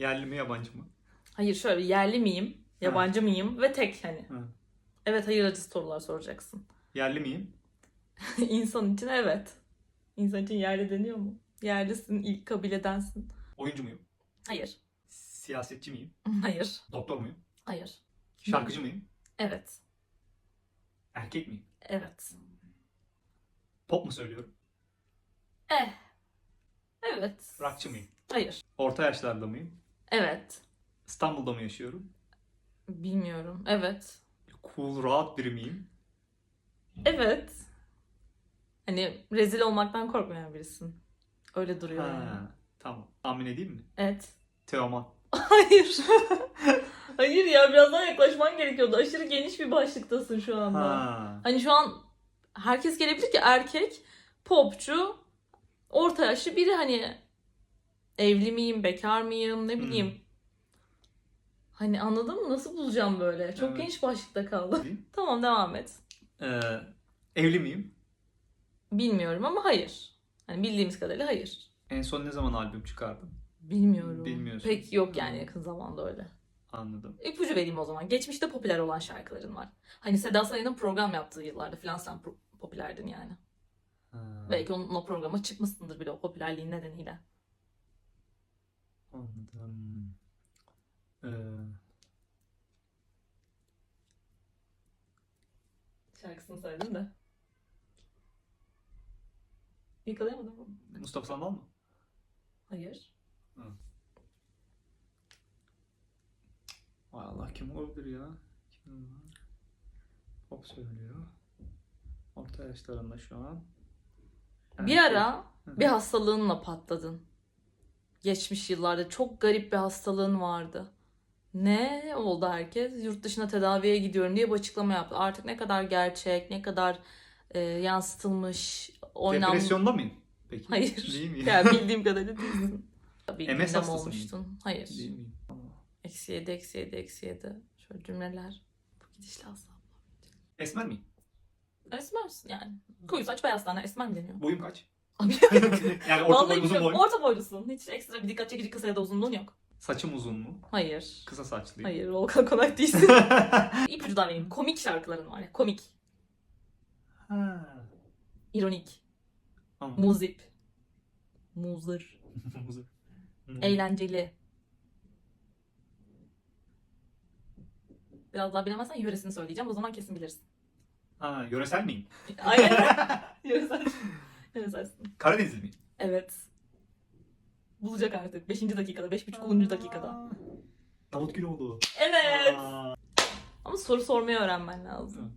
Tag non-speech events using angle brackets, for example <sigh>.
Yerli mi yabancı mı? Hayır şöyle yerli miyim? Yabancı mıyım? Ve tek hani. Ha. Evet hayır acı sorular soracaksın. Yerli miyim? <laughs> İnsan için evet. İnsan için yerli deniyor mu? Yerlisin, ilk kabiledensin. Oyuncu muyum? Hayır. Siyasetçi miyim? <laughs> Hayır. Doktor muyum? Hayır. Şarkıcı mıyım? Evet. Erkek miyim? Evet. Pop mu söylüyorum? Eh. Evet. Rockçı mıyım? Hayır. Orta yaşlarda mıyım? Evet. İstanbul'da mı yaşıyorum? Bilmiyorum. Evet. Cool, rahat biri miyim? Evet. Hani rezil olmaktan korkmayan birisin. Öyle duruyor yani. Ha, tamam. Tahmin edeyim mi? Evet. Teoman. <laughs> Hayır. <laughs> Hayır ya biraz daha yaklaşman gerekiyordu. Aşırı geniş bir başlıktasın şu anda. Ha. Hani şu an herkes gelebilir ki erkek, popçu, orta yaşlı biri hani evli miyim, bekar mıyım ne Hmm. bileyim. Hani anladın mı? Nasıl bulacağım böyle? Çok Evet. geniş başlıkta kaldı. <laughs> Tamam devam et. Ee, evli miyim? Bilmiyorum ama hayır. Hani bildiğimiz kadarıyla hayır. En son ne zaman albüm çıkardın? Bilmiyorum. Bilmiyorsun. Pek yok yani yakın zamanda öyle. Anladım. İpucu vereyim o zaman. Geçmişte popüler olan şarkıların var. Hani Seda Sayan'ın program yaptığı yıllarda falan sen popülerdin yani. Ha, Belki onun o programa çıkmışsındır bile o popülerliğin nedeniyle. Anladım. Ee, Şarkısını söyledin de. Yakalayamadım mı? Mustafa Sandal mı? Hayır. Vay Allah kim olabilir ya? Kim var? Pop söylüyor. Orta yaşlarında şu an. Bir ara Hı. bir hastalığınla patladın. Geçmiş yıllarda çok garip bir hastalığın vardı. Ne oldu herkes? Yurt dışına tedaviye gidiyorum diye bir açıklama yaptı. Artık ne kadar gerçek, ne kadar e, yansıtılmış, oynanmış. Depresyonda mıyım? Peki. Hayır. Değil miyim? Yani <laughs> bildiğim kadarıyla değilsin. Tabii MS hastası mıyım? olmuştun. Hayır. Değil miyim? Eksi yedi, eksi yedi, eksi yedi. Şöyle cümleler. Bu gidişle asla. Esmer miyim? Esmersin yani. Koyu saç beyaz tane esmer mi deniyor? Boyum kaç? <laughs> Yani orta boy Vallahi uzun boy. Orta boylusun. Hiç ekstra bir dikkat çekici kısa ya da uzunluğun yok. Saçım uzun mu? Hayır. Kısa saçlıyım. Hayır. Volkan Konak değilsin. <laughs> İpucu da vereyim. Komik şarkıların var ya. Komik. ha. ironik, Anladım. Muzip. Muzır. <laughs> Muzur. Hmm. Eğlenceli. Biraz daha bilemezsen yöresini söyleyeceğim. O zaman kesin bilirsin. Ha, yöresel miyim? Aynen. Yöresel. Yöreselsin. Karadenizli miyim? Evet. Bulacak artık. Beşinci dakikada, beş buçuk, onuncu dakikada. Davut Güloğlu. Evet. Aa. Ama soru sormayı öğrenmen lazım.